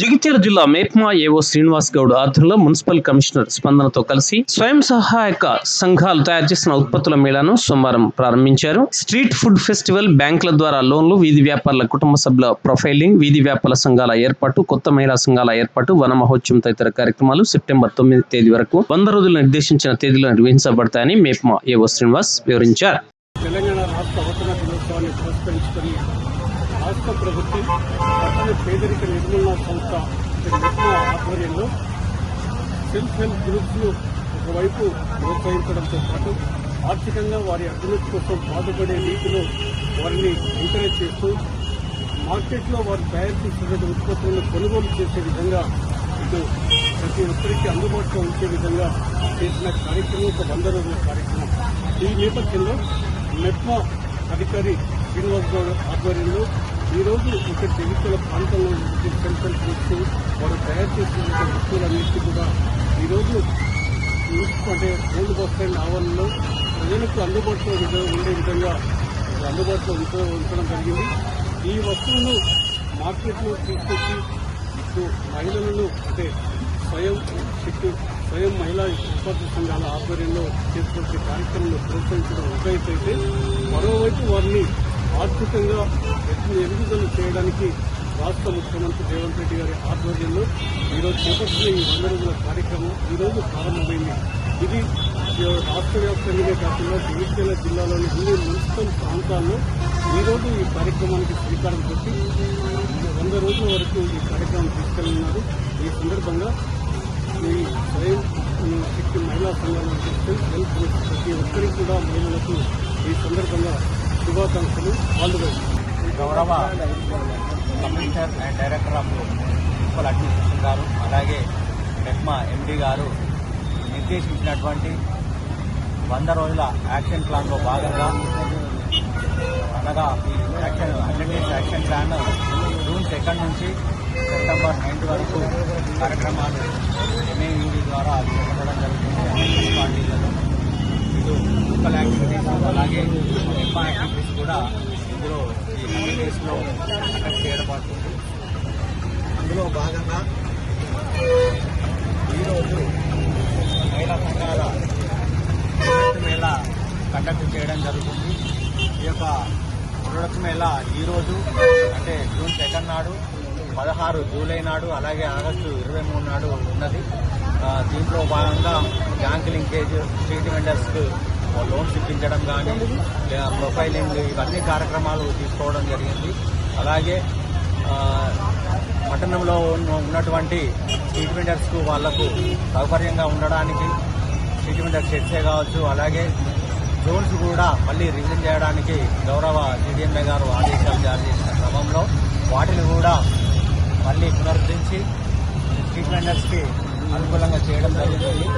జగిత్యాల జిల్లా మేప్మా ఏవో శ్రీనివాస్ గౌడ్ ఆధ్వర్యంలో మున్సిపల్ కమిషనర్ స్పందనతో కలిసి స్వయం సహాయక సంఘాలు తయారు చేసిన ఉత్పత్తుల మేళాను సోమవారం ప్రారంభించారు. స్ట్రీట్ ఫుడ్ ఫెస్టివల్ బ్యాంకుల ద్వారా లోన్లు వీధి వ్యాపారుల కుటుంబ సభ్యుల ప్రొఫైలింగ్ వీధి వ్యాపార సంఘాల ఏర్పాటు కొత్త మహిళా సంఘాల ఏర్పాటు వన మహోత్సవం తదితర కార్యక్రమాలు సెప్టెంబర్ తొమ్మిది తేదీ వరకు వంద రోజులు నిర్దేశించిన తేదీలో నిర్వహించబడతాయని మేప్మా ఏవో శ్రీనివాస్ వివరించారు. రాష్ట్ర దినోత్సవాన్ని పురస్కరించుకొని రాష్ట్ర ప్రభుత్వం పట్టణ పేదరిక నిర్మూలన సంస్థ ఆధ్వర్యంలో సెల్ఫ్ హెల్ప్ గ్రూప్స్ను ఒకవైపు ప్రోత్సహించడంతో పాటు ఆర్థికంగా వారి అభివృద్ధి కోసం బాధపడే రీతిలో వారిని ఎంకరేజ్ చేస్తూ మార్కెట్లో వారు తయారు చేసిన ఉత్పత్తులను కొనుగోలు చేసే విధంగా ఇటు ప్రతి ఒక్కరికి అందుబాటులో ఉంచే విధంగా చేసిన కార్యక్రమం ఒక వంద రోజుల కార్యక్రమం. ఈ నేపథ్యంలో మెప్మా అధికారి శ్రీనివాస్ గౌడ్ ఆధ్వర్యంలో ఈరోజు ఇక్కడ జగిత్యాల ప్రాంతంలో కన్సల్ట్ చేస్తూ వారు తయారు చేసిన వస్తువులన్నింటినీ కూడా ఈరోజు అంటే ఓల్డ్ బస్ స్టాండ్ ఆవరణలో ప్రజలకు అందుబాటులో ఉండే విధంగా అందుబాటులో ఉంచ ఉంచడం జరిగింది. ఈ వస్తువును మార్కెట్లో తీసుకొచ్చి మహిళలను అంటే స్వయం శక్తి స్వయం మహిళా ఉత్పత్తి సంఘాల ఆధ్వర్యంలో చేసినటువంటి కార్యక్రమంలో ప్రోత్సహించడం ఒక అయితే మరోవైపు వారిని ఆర్థికంగా ఎదుగుదల చేయడానికి రాష్ట్ర ముఖ్యమంత్రి రేవంత్ రెడ్డి గారి ఆధ్వర్యంలో ఈరోజు చేపట్టిన ఈ వంద రోజుల కార్యక్రమం ఈరోజు ప్రారంభమైంది. ఇది రాష్ట్ర వ్యాప్తంగానే కాకుండా జగిత్యాల జిల్లాలోని అన్ని మున్సిపల్ ప్రాంతాల్లో ఈరోజు ఈ కార్యక్రమానికి శ్రీకారం చుట్టి వంద రోజుల వరకు ఈ కార్యక్రమం తీసుకెళ్తున్నారు సందర్భంగా ఈ స్వయం శక్తి మహిళా సంఘాలను హెల్ప్ ప్రతి ఒక్కరికి కూడా మహిళలకు ఈ సందర్భంగా శుభాకాంక్షలు. వాళ్ళు గౌరవ commissioner and director of municipal administration గారు అలాగే మెప్మా ఎండి గారు నిర్దేశించినటువంటి వంద రోజుల యాక్షన్ ప్లాన్లో భాగంగా అనగా ఈ action hundred days action plan June second నుంచి సెప్టెంబర్ నైన్త్ వరకు కార్యక్రమాలు ఎంఏఈడి ద్వారా చేపట్టడం జరుగుతుంది. పార్టీలలో ఇటు లోకల్ యాక్టివిటీస్ అలాగే మెప్మా యాక్టివిటీస్ కూడా ఇందులో ఈ హండ్రెడ్ డేస్లో కండక్ట్ చేయడం పడుతుంది అందులో భాగంగా ఈరోజు మహిళా సంఘాల మేళ కండక్ట్ చేయడం జరుగుతుంది. ఈ యొక్క ప్రొడక్ట్ మేళా ఈరోజు అంటే జూన్ సెకండ్ నాడు పదహారు జూలై నాడు అలాగే ఆగస్టు ఇరవై మూడు నాడు ఉన్నది. దీంట్లో భాగంగా బ్యాంక్ లింకేజ్ స్ట్రీట్ వెండర్స్కు లోన్స్ ఇప్పించడం కానీ ప్రొఫైలింగ్ ఇవన్నీ కార్యక్రమాలు తీసుకోవడం జరిగింది. అలాగే పట్టణంలో ఉన్నటువంటి స్ట్రీట్ వెండర్స్కు వాళ్ళకు సౌకర్యంగా ఉండడానికి స్ట్రీట్ వెండర్ షెడ్సే కావచ్చు అలాగే జోన్స్ కూడా మళ్ళీ రివిజన్ చేయడానికి గౌరవ సిడిఎంఏ గారు ఆదేశాలు జారీ చేసిన క్రమంలో వాటిని కూడా మళ్ళీ పునరుద్ధరించి స్ట్రీట్ వెండర్స్కి అనుకూలంగా చేయడం జరుగుతుంది